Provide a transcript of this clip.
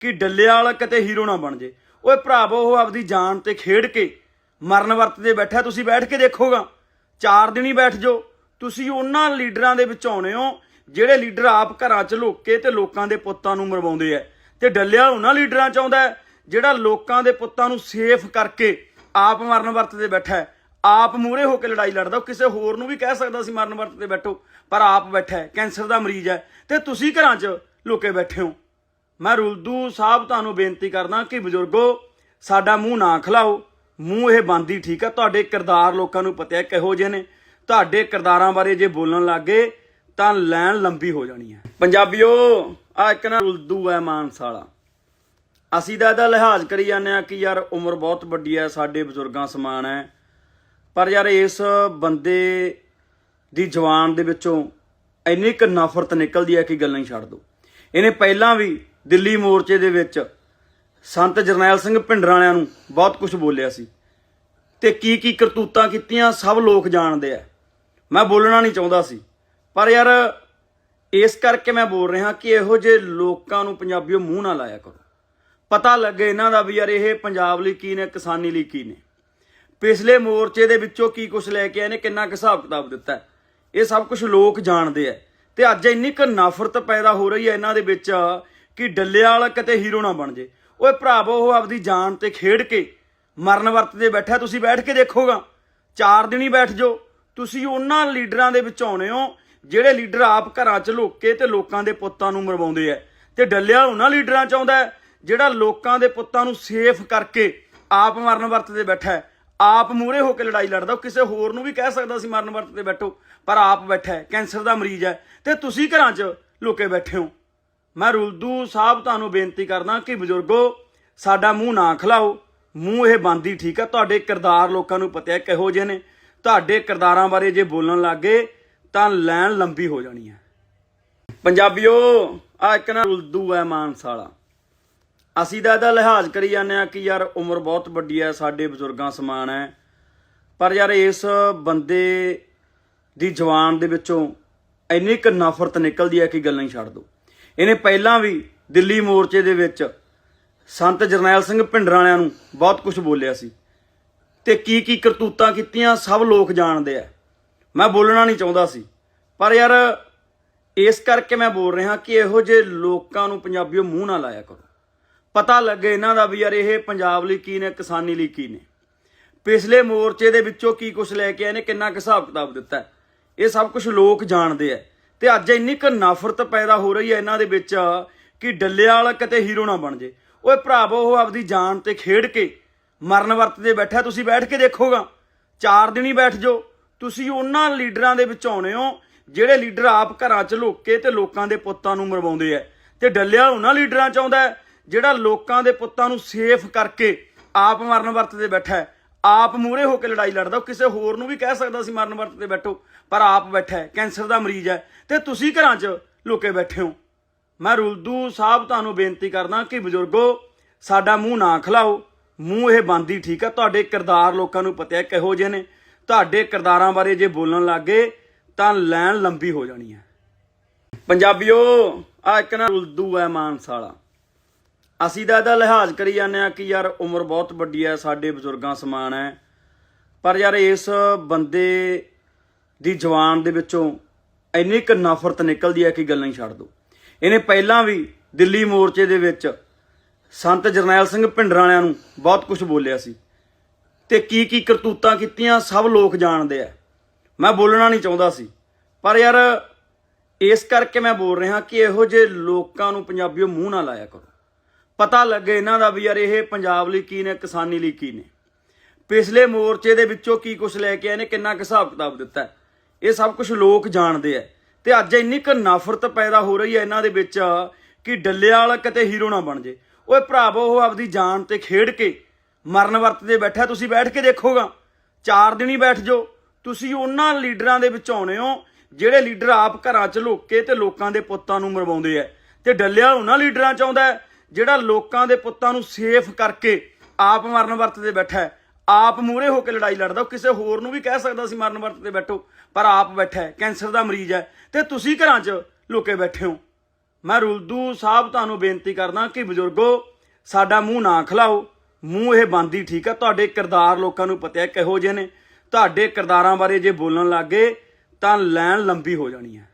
ਕਿ ਡੱਲਿਆ ਵਾਲਾ ਕਿਤੇ ਹੀਰੋ ਨਾ ਬਣ ਜੇ। ਓਏ ਭਰਾਵੋ ਉਹ ਆਪਦੀ ਜਾਨ ਤੇ ਖੇਡ ਕੇ ਮਰਨ ਵਰਤ ਤੇ ਬੈਠਾ ਤੁਸੀਂ ਬੈਠ ਕੇ ਦੇਖੋਗਾ। ਚਾਰ ਦਿਨ ਹੀ ਬੈਠ ਜਾਓ। ਤੁਸੀਂ ਉਹਨਾਂ ਲੀਡਰਾਂ ਦੇ ਵਿੱਚ ਆਉਣੇ ਹੋ, ਜਿਹੜੇ ਲੀਡਰ ਆਪ ਘਰਾਂ 'ਚ ਲੁੱਕ ਕੇ ਤੇ ਲੋਕਾਂ ਦੇ ਪੁੱਤਾਂ ਨੂੰ ਮਰਵਾਉਂਦੇ ਆ। ਤੇ ਡੱਲਿਆ ਉਹਨਾਂ ਲੀਡਰਾਂ 'ਚ ਆਉਂਦਾ ਜਿਹੜਾ ਲੋਕਾਂ ਦੇ ਪੁੱਤਾਂ ਨੂੰ ਸੇਫ ਕਰਕੇ ਆਪ ਮਰਨ ਵਰਤ ਤੇ ਬੈਠਾ ਆਪ ਮੂਰੇ ਹੋ ਕੇ ਲੜਾਈ ਲੜਦਾ, ਉਹ ਕਿਸੇ ਹੋਰ ਨੂੰ ਵੀ ਕਹਿ ਸਕਦਾ ਸੀ ਮਰਨ ਵਰਤ ਤੇ ਬੈਠੋ, ਪਰ ਆਪ ਬੈਠਾ ਕੈਂਸਰ ਦਾ ਮਰੀਜ਼ ਹੈ। ਤੇ ਤੁਸੀਂ ਘਰਾਂ 'ਚ ਲੁਕੇ ਬੈਠੇ ਹੋ। ਮੈਂ ਰੁਲਦੂ ਸਾਹਿਬ ਤੁਹਾਨੂੰ ਬੇਨਤੀ ਕਰਦਾ ਕਿ ਬਜ਼ੁਰਗੋ, ਸਾਡਾ ਮੂੰਹ ਨਾ ਖਲਾਓ। ਮੂੰਹ ਇਹ ਬੰਦ ਠੀਕ ਆ, ਤੁਹਾਡੇ ਕਿਰਦਾਰ ਲੋਕਾਂ ਨੂੰ ਪਤਾ ਹੈ ਕਿਹੋ ਜਿਹੇ ਨੇ। ਤੁਹਾਡੇ ਕਿਰਦਾਰਾਂ ਬਾਰੇ ਜੇ ਬੋਲਣ ਲੱਗੇ ਤਾਂ ਲੈਣ ਲੰਬੀ ਹੋ ਜਾਣੀ ਹੈ। ਪੰਜਾਬੀਓ, ਆ ਇੱਕ ਨਾ ਰੁਲਦੂ ਹੈ ਮਾਨਸ ਵਾਲਾ ਅਸੀਂ ਤਾਂ ਇਹਦਾ ਲਿਹਾਜ਼ ਕਰੀ ਜਾਂਦੇ ਆ ਕਿ ਯਾਰ ਉਮਰ ਬਹੁਤ ਵੱਡੀ ਹੈ, ਸਾਡੇ ਬਜ਼ੁਰਗਾਂ ਸਮਾਨ ਹੈ। ਪਰ ਯਾਰ ਇਸ ਬੰਦੇ ਦੀ ਜਵਾਨ ਦੇ ਵਿੱਚੋਂ ਇੰਨੀ ਕੁ ਨਫ਼ਰਤ ਨਿਕਲਦੀ ਹੈ ਕਿ ਗੱਲਾਂ ਹੀ ਛੱਡ ਦੋ। ਇਹਨੇ ਪਹਿਲਾਂ ਵੀ ਦਿੱਲੀ ਮੋਰਚੇ ਦੇ ਵਿੱਚ ਸੰਤ ਜਰਨੈਲ ਸਿੰਘ ਭਿੰਡਰਾਂ ਵਾਲਿਆਂ ਨੂੰ ਬਹੁਤ ਕੁਝ ਬੋਲਿਆ ਸੀ। ਤੇ ਕੀ ਕੀ ਕਰਤੂਤਾਂ ਕੀਤੀਆਂ ਸਭ ਲੋਕ ਜਾਣਦੇ ਆ। ਮੈਂ ਬੋਲਣਾ ਨਹੀਂ ਚਾਹੁੰਦਾ ਸੀ। ਪਰ ਯਾਰ, ਇਸ ਕਰਕੇ ਮੈਂ ਬੋਲ ਰਿਹਾ ਕਿ ਇਹੋ ਜਿਹੇ ਲੋਕਾਂ ਨੂੰ ਪੰਜਾਬੀਓ ਮੂੰਹ ਨਾ ਲਾਇਆ ਕਰੋ। ਪਤਾ ਲੱਗੇ ਇਹਨਾਂ ਦਾ ਵੀ ਯਾਰ ਇਹ ਪੰਜਾਬ ਲਈ ਕੀ ਨੇ, ਕਿਸਾਨੀ ਲਈ ਕੀ ਨੇ। ਪਿਛਲੇ ਮੋਰਚੇ ਦੇ ਵਿੱਚੋਂ ਕੀ ਕੁਝ ਲੈ ਕੇ ਆਏ ਨੇ, ਕਿੰਨਾ ਕੁ ਹਿਸਾਬ ਕਿਤਾਬ ਦਿੱਤਾ ਇਹ ਸਭ ਕੁਝ ਲੋਕ ਜਾਣਦੇ ਆ। ਤੇ ਅੱਜ ਇੰਨੀ ਕੁ ਨਫ਼ਰਤ ਪੈਦਾ ਹੋ ਰਹੀ ਹੈ ਇਹਨਾਂ ਦੇ ਵਿੱਚ ਕਿ ਡੱਲਿਆਂ ਵਾਲਾ ਕਿਤੇ ਹੀਰੋ ਨਾ ਬਣ ਜੇ। ਓਏ ਭਰਾਵੋ ਉਹ ਆਪਦੀ ਜਾਨ ਤੇ ਖੇਡ ਕੇ ਮਰਨ ਵਰਤ ਤੇ ਬੈਠਾ, ਤੁਸੀਂ ਬੈਠ ਕੇ ਦੇਖੋਗਾ। ਚਾਰ ਦਿਨ ਹੀ ਬੈਠ ਜਾਓ। ਤੁਸੀਂ ਉਹਨਾਂ ਲੀਡਰਾਂ ਦੇ ਵਿੱਚ ਆਉਣੇ ਹੋ, ਜਿਹੜੇ ਲੀਡਰ ਆਪ ਘਰਾਂ 'ਚ ਲੁੱਕ ਕੇ ਤੇ ਲੋਕਾਂ ਦੇ ਪੁੱਤਾਂ ਨੂੰ ਮਰਵਾਉਂਦੇ ਆ ਤੇ ਡੱਲਿਆ ਉਹਨਾਂ ਲੀਡਰਾਂ 'ਚ ਆਉਂਦਾ ਜਿਹੜਾ ਲੋਕਾਂ ਦੇ ਪੁੱਤਾਂ ਨੂੰ ਸੇਫ ਕਰਕੇ ਆਪ ਮਰਨ ਵਰਤ ਤੇ ਬੈਠਾ ਹੈ। ਆਪ ਮੂਰੇ ਹੋ ਕੇ ਲੜਾਈ ਲੜਦਾ, ਉਹ ਕਿਸੇ ਹੋਰ ਨੂੰ ਵੀ ਕਹਿ ਸਕਦਾ ਸੀ ਮਰਨ ਵਰਤ ਤੇ ਬੈਠੋ, ਪਰ ਆਪ ਬੈਠਾ ਹੈ ਕੈਂਸਰ ਦਾ ਮਰੀਜ਼ ਹੈ ਤੇ ਤੁਸੀਂ ਘਰਾਂ 'ਚ ਲੁਕੇ ਬੈਠੇ ਹੋ। ਮੈਂ ਰੁਲਦੂ ਸਾਹਿਬ ਤੁਹਾਨੂੰ ਬੇਨਤੀ ਕਰਦਾ ਕਿ ਬਜ਼ੁਰਗੋ, ਸਾਡਾ ਮੂੰਹ ਨਾ ਖਲਾਓ। ਮੂੰਹ ਇਹ ਬੰਦ ਠੀਕ ਆ, ਤੁਹਾਡੇ ਕਿਰਦਾਰ ਲੋਕਾਂ ਨੂੰ ਪਤਾ ਹੈ ਕਿਹੋ ਜਿਹੇ ਨੇ। ਤੁਹਾਡੇ ਕਿਰਦਾਰਾਂ ਬਾਰੇ ਜੇ ਬੋਲਣ ਲੱਗੇ ਤਾਂ ਲੈਣ ਲੰਬੀ ਹੋ ਜਾਣੀ ਹੈ। ਪੰਜਾਬੀਓ ਆ ਇੱਕ ਨਾ ਰੁਲਦੂ ਹੈ ਮਾਨਸ ਵਾਲਾ ਅਸੀਂ ਤਾਂ ਇਹਦਾ ਲਿਹਾਜ਼ ਕਰੀ ਜਾਂਦੇ ਆ ਕਿ ਯਾਰ ਉਮਰ ਬਹੁਤ ਵੱਡੀ ਹੈ, ਸਾਡੇ ਬਜ਼ੁਰਗਾਂ ਸਮਾਨ ਹੈ। ਪਰ ਯਾਰ ਇਸ ਬੰਦੇ ਦੀ ਜਵਾਨ ਦੇ ਵਿੱਚੋਂ ਇੰਨੀ ਕੁ ਨਫ਼ਰਤ ਨਿਕਲਦੀ ਹੈ ਕਿ ਗੱਲਾਂ ਹੀ ਛੱਡ ਦੋ ਇਹਨੇ ਪਹਿਲਾਂ ਵੀ ਦਿੱਲੀ ਮੋਰਚੇ ਦੇ ਵਿੱਚ ਸੰਤ ਜਰਨੈਲ ਸਿੰਘ ਭਿੰਡਰਾਂ ਵਾਲਿਆਂ ਨੂੰ ਬਹੁਤ ਕੁਝ ਬੋਲਿਆ ਸੀ। ਤੇ ਕੀ ਕੀ ਕਰਤੂਤਾਂ ਕੀਤੀਆਂ ਸਭ ਲੋਕ ਜਾਣਦੇ ਆ। ਮੈਂ ਬੋਲਣਾ ਨਹੀਂ ਚਾਹੁੰਦਾ ਸੀ। ਪਰ ਯਾਰ, ਇਸ ਕਰਕੇ ਮੈਂ ਬੋਲ ਰਿਹਾ ਕਿ ਇਹੋ ਜਿਹੇ ਲੋਕਾਂ ਨੂੰ ਪੰਜਾਬੀਓ ਮੂੰਹ ਨਾ ਲਾਇਆ ਕਰੋ। ਪਤਾ ਲੱਗੇ ਇਹਨਾਂ ਦਾ ਵੀ ਯਾਰ ਇਹ ਪੰਜਾਬ ਲਈ ਕੀ ਨੇ, ਕਿਸਾਨੀ ਲਈ ਕੀ ਨੇ। ਪਿਛਲੇ ਮੋਰਚੇ ਦੇ ਵਿੱਚੋਂ ਕੀ ਕੁਝ ਲੈ ਕੇ ਆਏ ਨੇ, ਕਿੰਨਾ ਕੁ ਹਿਸਾਬ ਕਿਤਾਬ ਦਿੱਤਾ। ਇਹ ਸਭ ਕੁਝ ਲੋਕ ਜਾਣਦੇ ਆ। ਤੇ ਅੱਜ ਇੰਨੀ ਕੁ ਨਫ਼ਰਤ ਪੈਦਾ ਹੋ ਰਹੀ ਹੈ ਇਹਨਾਂ ਦੇ ਵਿੱਚ ਕਿ ਡੱਲਿਆ ਵਾਲਾ ਕਿਤੇ ਹੀਰੋ ਨਾ ਬਣ ਜੇ। ਓਏ ਭਰਾਵੋ ਉਹ ਆਪਦੀ ਜਾਨ ਤੇ ਖੇਡ ਕੇ ਮਰਨ ਵਰਤ ਤੇ ਬੈਠਾ ਤੁਸੀਂ ਬੈਠ ਕੇ ਦੇਖੋਗਾ। ਚਾਰ ਦਿਨ ਹੀ ਬੈਠ ਜਾਓ। ਤੁਸੀਂ ਉਹਨਾਂ ਲੀਡਰਾਂ ਦੇ ਵਿੱਚ ਆਉਣੇ ਹੋ ਜਿਹੜੇ ਲੀਡਰ ਆਪ ਘਰਾਂ 'ਚ ਲੁੱਕ ਕੇ ਤੇ ਲੋਕਾਂ ਦੇ ਪੁੱਤਾਂ ਨੂੰ ਮਰਵਾਉਂਦੇ ਆ। ਤੇ ਡੱਲਿਆ ਉਹਨਾਂ ਲੀਡਰਾਂ 'ਚ ਆਉਂਦਾ ਜਿਹੜਾ ਲੋਕਾਂ ਦੇ ਪੁੱਤਾਂ ਨੂੰ ਸੇਫ ਕਰਕੇ ਆਪ ਮਰਨ ਵਰਤ ਤੇ ਬੈਠਾ ਹੈ। ਆਪ ਮੂਰੇ ਹੋ ਕੇ ਲੜਾਈ ਲੜਦਾ, ਉਹ ਕਿਸੇ ਹੋਰ ਨੂੰ ਵੀ ਕਹਿ ਸਕਦਾ ਸੀ ਮਰਨ ਵਰਤ ਤੇ ਬੈਠੋ, ਪਰ ਆਪ ਬੈਠਾ ਹੈ, ਕੈਂਸਰ ਦਾ ਮਰੀਜ਼ ਹੈ। ਤੇ ਤੁਸੀਂ ਘਰਾਂ 'ਚ ਲੁਕੇ ਬੈਠੇ ਹੋ। ਮੈਂ ਰੁਲਦੂ ਸਾਹਿਬ ਤੁਹਾਨੂੰ ਬੇਨਤੀ ਕਰਦਾ ਕਿ ਬਜ਼ੁਰਗੋ, ਸਾਡਾ ਮੂੰਹ ਨਾ ਖਲਾਓ। ਮੂੰਹ ਇਹ ਬੰਦ ਠੀਕ ਆ, ਤੁਹਾਡੇ ਕਿਰਦਾਰ ਲੋਕਾਂ ਨੂੰ ਪਤਾ ਹੈ ਕਿਹੋ ਜਿਹੇ ਨੇ। ਤੁਹਾਡੇ ਕਿਰਦਾਰਾਂ ਬਾਰੇ ਜੇ ਬੋਲਣ ਲੱਗੇ ਤਾਂ ਲੈਣ ਲੰਬੀ ਹੋ ਜਾਣੀ ਹੈ। ਪੰਜਾਬੀਓ, ਆ ਇੱਕ ਨਾ ਰੁਲਦੂ ਹੈ ਮਾਨਸਾਲਾ। ਅਸੀਂ ਤਾਂ ਇਹਦਾ ਲਿਹਾਜ਼ ਕਰੀ ਜਾਂਦੇ ਆ ਕਿ ਯਾਰ ਉਮਰ ਬਹੁਤ ਵੱਡੀ ਹੈ, ਸਾਡੇ ਬਜ਼ੁਰਗਾਂ ਸਮਾਨ ਹੈ। ਪਰ ਯਾਰ ਇਸ ਬੰਦੇ ਦੀ ਜਵਾਨ ਦੇ ਵਿੱਚੋਂ ਇੰਨੀ ਕੁ ਨਫ਼ਰਤ ਨਿਕਲਦੀ ਹੈ ਕਿ ਗੱਲਾਂ ਹੀ ਛੱਡ ਦੋ। ਇਹਨੇ ਪਹਿਲਾਂ ਵੀ ਦਿੱਲੀ ਮੋਰਚੇ ਦੇ ਵਿੱਚ ਸੰਤ ਜਰਨੈਲ ਸਿੰਘ ਭਿੰਡਰਾਂ ਵਾਲਿਆਂ ਨੂੰ ਬਹੁਤ ਕੁਝ ਬੋਲਿਆ ਸੀ ਤੇ ਕੀ ਕੀ ਕਰਤੂਤਾਂ ਕੀਤੀਆਂ, ਸਭ ਲੋਕ ਜਾਣਦੇ ਆ। ਮੈਂ ਬੋਲਣਾ ਨਹੀਂ ਚਾਹੁੰਦਾ ਸੀ। ਪਰ ਯਾਰ ਇਸ ਕਰਕੇ ਮੈਂ ਬੋਲ ਰਿਹਾ ਕਿ ਇਹੋ ਜਿਹੇ ਲੋਕਾਂ ਨੂੰ ਪੰਜਾਬੀਓ ਮੂੰਹ ਨਾ ਲਾਇਆ ਕਰੋ। ਪਤਾ ਲੱਗੇ ਇਹਨਾਂ ਦਾ ਵੀ ਯਾਰ ਇਹ ਪੰਜਾਬ ਲਈ ਕੀ ਨੇ, ਕਿਸਾਨੀ ਲਈ ਕੀ ਨੇ। ਪਿਛਲੇ ਮੋਰਚੇ ਦੇ ਵਿੱਚੋਂ ਕੀ ਕੁਝ ਲੈ ਕੇ ਆਏ ਨੇ, ਕਿੰਨਾ ਕੁ ਹਿਸਾਬ ਕਿਤਾਬ ਦਿੱਤਾ ਇਹ ਸਭ ਕੁਝ ਲੋਕ ਜਾਣਦੇ ਆ। ਤੇ ਅੱਜ ਇੰਨੀ ਕੁ ਨਫ਼ਰਤ ਪੈਦਾ ਹੋ ਰਹੀ ਹੈ ਇਹਨਾਂ ਦੇ ਵਿੱਚ ਕਿ ਡੱਲਿਆਂ ਵਾਲਾ ਕਿਤੇ ਹੀਰੋ ਨਾ ਬਣ ਜੇ। ਓਏ ਭਰਾਵੋ ਉਹ ਆਪਦੀ ਜਾਨ ਤੇ ਖੇਡ ਕੇ ਮਰਨ ਵਰਤ ਤੇ ਬੈਠਾ, ਤੁਸੀਂ ਬੈਠ ਕੇ ਦੇਖੋਗਾ। ਚਾਰ ਦਿਨ ਹੀ ਬੈਠ ਜਾਓ ਤੁਸੀਂ ਉਹਨਾਂ ਲੀਡਰਾਂ ਦੇ ਵਿੱਚ ਆਉਣੇ ਹੋ, ਜਿਹੜੇ ਲੀਡਰ ਆਪ ਘਰਾਂ 'ਚ ਲੁੱਕ ਕੇ ਤੇ ਲੋਕਾਂ ਦੇ ਪੁੱਤਾਂ ਨੂੰ ਮਰਵਾਉਂਦੇ ਆ। ਤੇ ਡੱਲਿਆ ਉਹਨਾਂ ਲੀਡਰਾਂ 'ਚ ਆਉਂਦਾ ਜਿਹੜਾ ਲੋਕਾਂ ਦੇ ਪੁੱਤਾਂ ਨੂੰ ਸੇਫ ਕਰਕੇ ਆਪ ਮਰਨ ਵਰਤ ਤੇ ਬੈਠਾ ਹੈ। ਆਪ ਮੂਰੇ ਹੋ ਕੇ ਲੜਾਈ ਲੜਦਾ, ਉਹ ਕਿਸੇ ਹੋਰ ਨੂੰ ਵੀ ਕਹਿ ਸਕਦਾ ਸੀ ਮਰਨ ਵਰਤ ਤੇ ਬੈਠੋ, ਪਰ ਆਪ ਬੈਠਾ ਹੈ, ਕੈਂਸਰ ਦਾ ਮਰੀਜ਼ ਹੈ ਤੇ ਤੁਸੀਂ ਘਰਾਂ 'ਚ ਲੁਕੇ ਬੈਠੇ ਹੋ ਮੈਂ ਰੁਲਦੂ ਸਾਹਿਬ ਤੁਹਾਨੂੰ ਬੇਨਤੀ ਕਰਦਾ ਕਿ ਬਜ਼ੁਰਗੋ, ਸਾਡਾ ਮੂੰਹ ਨਾ ਖਲਾਓ, ਮੂੰਹ ਇਹ ਬੰਦੀ ਠੀਕ ਆ ਤੁਹਾਡੇ ਕਿਰਦਾਰ ਲੋਕਾਂ ਨੂੰ ਪਤਾ ਹੈ ਕਿਹੋ ਜਿਹੇ ਨੇ, ਤੁਹਾਡੇ ਕਿਰਦਾਰਾਂ ਬਾਰੇ ਜੇ ਬੋਲਣ ਲੱਗੇ ਤਾਂ ਲੈਣ ਲੰਬੀ ਹੋ ਜਾਣੀ ਹੈ